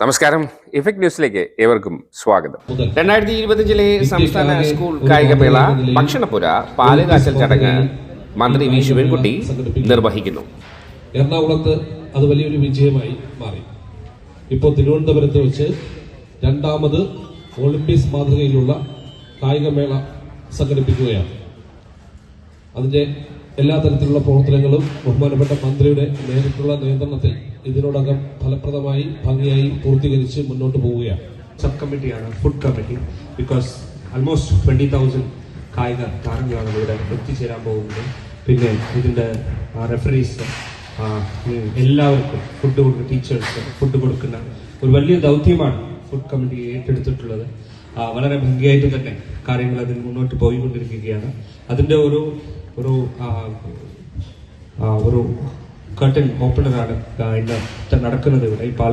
നമസ്കാരം. ഇഫക്ട് ന്യൂസിലേക്ക് ഏവർക്കും സ്വാഗതം. രണ്ടായിരത്തി ഇരുപത്തിയഞ്ചിലെ സംസ്ഥാന സ്കൂൾ കായികമേള ഭക്ഷണപ്പുര പാലുകാച്ചൽ ചടങ്ങ് മന്ത്രി വി ശിവൻകുട്ടി നിർവഹിക്കുന്നു. എറണാകുളത്ത് അത് വലിയൊരു വിജയമായി മാറി. ഇപ്പോൾ തിരുവനന്തപുരത്ത് വെച്ച് രണ്ടാമത് ഒളിമ്പിക്സ് മാതൃകയിലുള്ള കായികമേള സംഘടിപ്പിക്കുകയാണ്. അതിന്റെ എല്ലാ തരത്തിലുള്ള പ്രവർത്തനങ്ങളും ബഹുമാനപ്പെട്ട മന്ത്രിയുടെ നേരിട്ടുള്ള നിയന്ത്രണത്തിൽ ഇതിനോടകം ഫലപ്രദമായി ഭംഗിയായി പൂർത്തീകരിച്ച് മുന്നോട്ട് പോവുകയാണ്. സബ് കമ്മിറ്റിയാണ് food committee because almost twenty thousand കായിക താരങ്ങളാണ് ഇവിടെ എത്തിച്ചേരാൻ പോകുന്നത്. പിന്നെ ഇതിന്റെ റെഫറീസ് എല്ലാവർക്കും ഫുഡ് കൊടുക്കുന്ന ടീച്ചേഴ്സ് ഫുഡ് കൊടുക്കുന്ന ഒരു വലിയ ദൗത്യമാണ് ഫുഡ് കമ്മിറ്റി ഏറ്റെടുത്തിട്ടുള്ളത്. വളരെ ഭംഗിയായിട്ട് തന്നെ കാര്യങ്ങൾ അതിൽ മുന്നോട്ട് പോയിക്കൊണ്ടിരിക്കുകയാണ്. അതിന്റെ ഒരു ഒരു ഒരു കട്ടൻ ഓപ്പണറാണ് ഇന്ന് നടക്കുന്നത് ഇവിടെ. ഈ പാൽ